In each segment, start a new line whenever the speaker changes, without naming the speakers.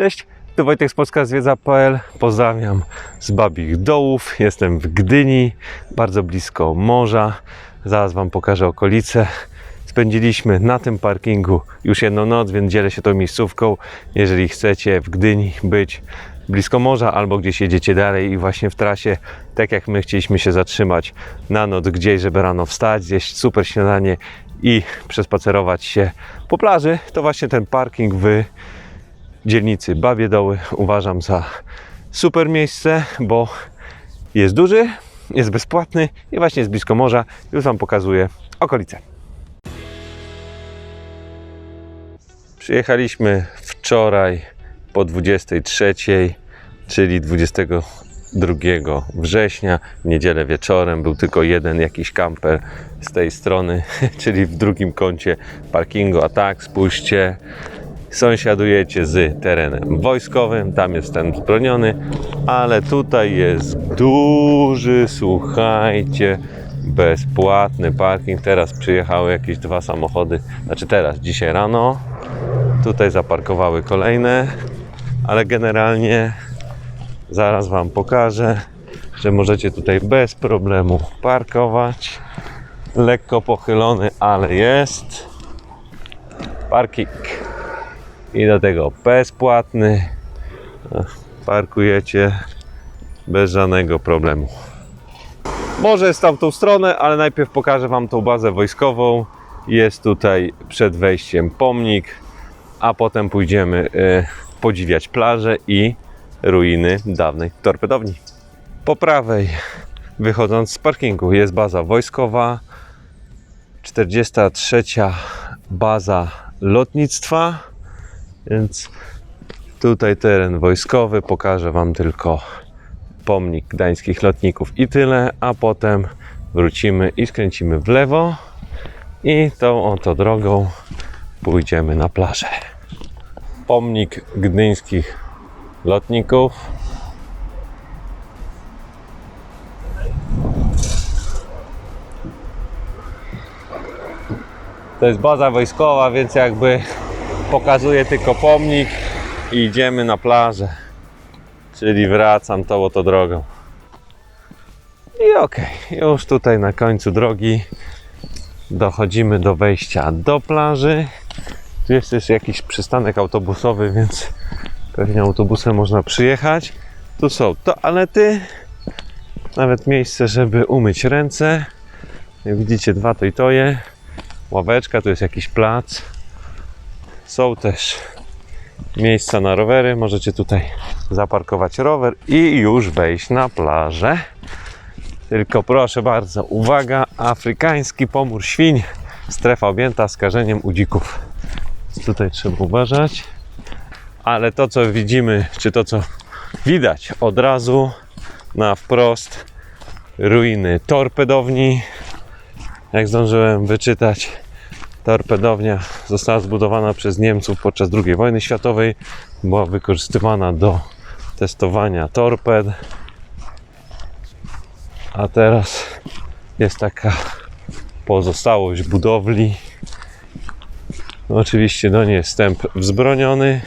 Cześć, tu Wojtek z Polska Zwiedza.pl. Pozdrawiam z Babich Dołów. Jestem w Gdyni, bardzo blisko morza. Zaraz Wam pokażę okolice. Spędziliśmy na tym parkingu już jedną noc, więc dzielę się tą miejscówką. Jeżeli chcecie w Gdyni być blisko morza albo gdzieś jedziecie dalej i właśnie w trasie, tak jak my chcieliśmy się zatrzymać na noc gdzieś, żeby rano wstać, zjeść super śniadanie i przespacerować się po plaży, to właśnie ten parking w dzielnicy Babie Doły uważam za super miejsce, bo jest duży, jest bezpłatny i właśnie jest blisko morza. Już Wam pokazuję okolice. Przyjechaliśmy wczoraj po 23, czyli 22 września, w niedzielę wieczorem. Był tylko jeden jakiś kamper z tej strony, czyli w drugim kącie parkingu. A tak, spójrzcie, sąsiadujecie z terenem wojskowym, tam jest ten zbroniony, ale tutaj jest duży, słuchajcie, bezpłatny parking. Teraz przyjechały jakieś dwa samochody, znaczy teraz, dzisiaj rano. Tutaj zaparkowały kolejne, ale generalnie zaraz Wam pokażę, że możecie tutaj bez problemu parkować. Lekko pochylony, ale jest parking i do tego bezpłatny. Parkujecie bez żadnego problemu. Może jest tam tą stronę, ale najpierw pokażę Wam tą bazę wojskową. Jest tutaj przed wejściem pomnik, a potem pójdziemy e, podziwiać plażę i ruiny dawnej torpedowni. Po prawej, wychodząc z parkingu, jest baza wojskowa, 43. baza lotnictwa, więc tutaj teren wojskowy. Pokażę Wam tylko pomnik gdańskich lotników i tyle, a potem wrócimy i skręcimy w lewo i tą oto drogą pójdziemy na plażę. Pomnik gdyńskich lotników. To jest baza wojskowa, więc jakby pokazuję tylko pomnik i idziemy na plażę. Czyli wracam tą oto drogą. I okej, już tutaj na końcu drogi dochodzimy do wejścia do plaży. Tu jest też jakiś przystanek autobusowy, więc pewnie autobusem można przyjechać. Tu są toalety, nawet miejsce, żeby umyć ręce. Jak widzicie, dwa to i toje. Ławeczka, tu jest jakiś plac. Są też miejsca na rowery. Możecie tutaj zaparkować rower i już wejść na plażę. Tylko proszę bardzo, uwaga, afrykański pomór świń, strefa objęta skażeniem u dzików. Tutaj trzeba uważać. Ale to, co widzimy, czy to, co widać od razu na wprost, ruiny torpedowni. Jak zdążyłem wyczytać, torpedownia została zbudowana przez Niemców podczas II wojny światowej. Była wykorzystywana do testowania torped. A teraz jest taka pozostałość budowli. No oczywiście do niej wstęp wzbroniony.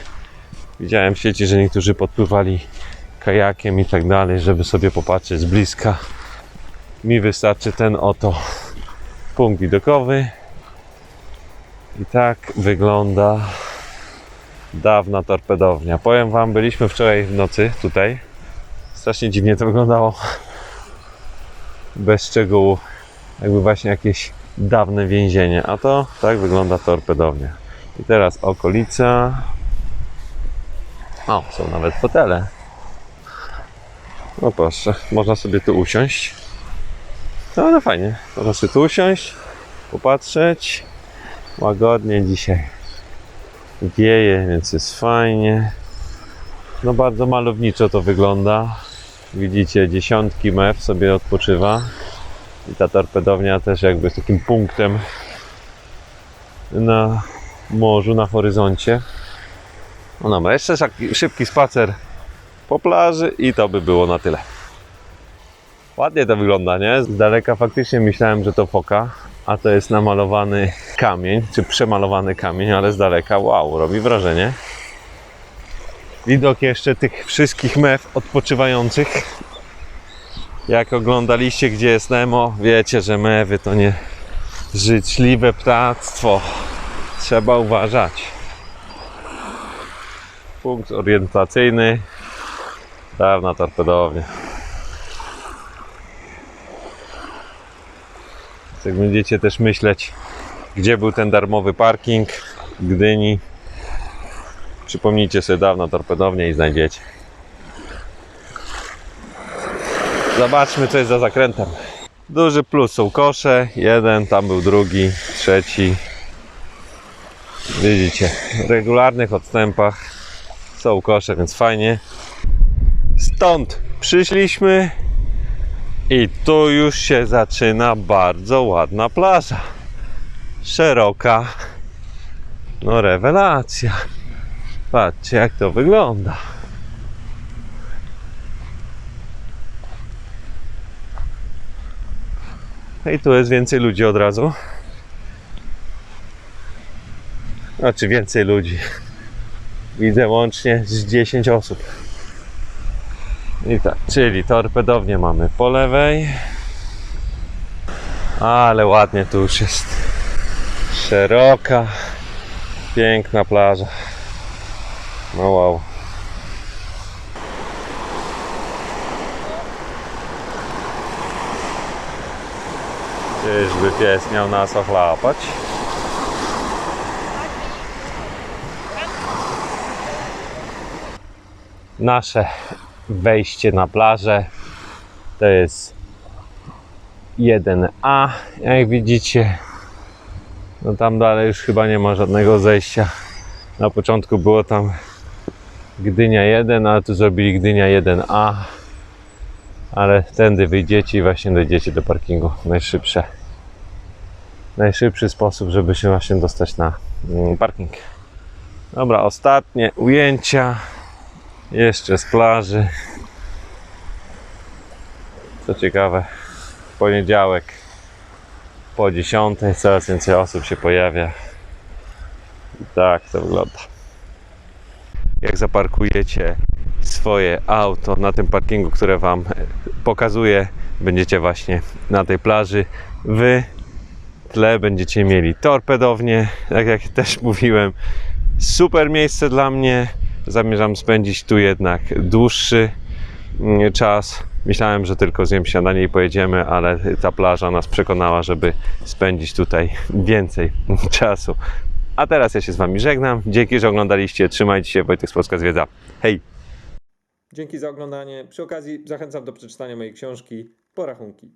Widziałem w sieci, że niektórzy podpływali kajakiem i tak dalej, żeby sobie popatrzeć z bliska. Mi wystarczy ten oto punkt widokowy. I tak wygląda dawna torpedownia. Powiem Wam, byliśmy wczoraj w nocy tutaj. Strasznie dziwnie to wyglądało. Bez szczegółów. Jakby właśnie jakieś dawne więzienie. A to tak wygląda torpedownia. I teraz okolica. O, są nawet fotele. No proszę, można sobie tu usiąść. No ale fajnie. Można sobie tu usiąść, popatrzeć. Łagodnie dzisiaj wieje, więc jest fajnie. No bardzo malowniczo to wygląda. Widzicie, dziesiątki mew sobie odpoczywa. I ta torpedownia też jakby jest takim punktem na morzu, na horyzoncie. No dobra, jeszcze szybki spacer po plaży i to by było na tyle. Ładnie to wygląda, nie? Z daleka faktycznie myślałem, że to foka, a to jest namalowany kamień, czy przemalowany kamień, ale z daleka, wow, robi wrażenie. widok jeszcze tych wszystkich mew odpoczywających. Jak oglądaliście, gdzie jest Nemo, wiecie, że mewy to nie życzliwe ptactwo. Trzeba uważać. Punkt orientacyjny. Dawna torpedownia. Jak będziecie też myśleć, gdzie był ten darmowy parking Gdyni, przypomnijcie sobie dawno torpedownię i znajdziecie. Zobaczmy, co jest za zakrętem. Duży plus są kosze. Jeden, tam był drugi, trzeci. Widzicie, w regularnych odstępach są kosze, więc fajnie. Stąd przyszliśmy i tu już się zaczyna bardzo ładna plaża. Szeroka. No rewelacja. Patrzcie jak to wygląda. I tu jest więcej ludzi od razu. Znaczy więcej ludzi. Widzę łącznie z 10 osób. I tak, czyli torpedownię mamy po lewej. Ale ładnie tu już jest. Szeroka, piękna plaża. No wow. Czyżby pies miał nas ochlapać? Nasze wejście na plażę to jest 1A, jak widzicie. No tam dalej już chyba nie ma żadnego zejścia. Na początku było tam Gdynia 1, ale tu zrobili Gdynia 1A. Ale tędy wyjdziecie i właśnie dojdziecie do parkingu. Najszybsze. Najszybszy sposób, żeby się właśnie dostać na mm, parking. Dobra, ostatnie ujęcia. Jeszcze z plaży. Co ciekawe, w poniedziałek po 10 coraz więcej osób się pojawia. I tak to wygląda. Jak zaparkujecie swoje auto na tym parkingu, które Wam pokazuję, będziecie właśnie na tej plaży. Wy tle będziecie mieli torpedownię, tak jak też mówiłem. Super miejsce dla mnie. Zamierzam spędzić tu jednak dłuższy mm, czas. Myślałem, że tylko zjem śniadanie i pojedziemy, ale ta plaża nas przekonała, żeby spędzić tutaj więcej czasu. A teraz ja się z Wami żegnam. Dzięki, że oglądaliście. Trzymajcie się. Wojtek z Polska Zwiedza. Hej!
Dzięki za oglądanie. Przy okazji zachęcam do przeczytania mojej książki Porachunki.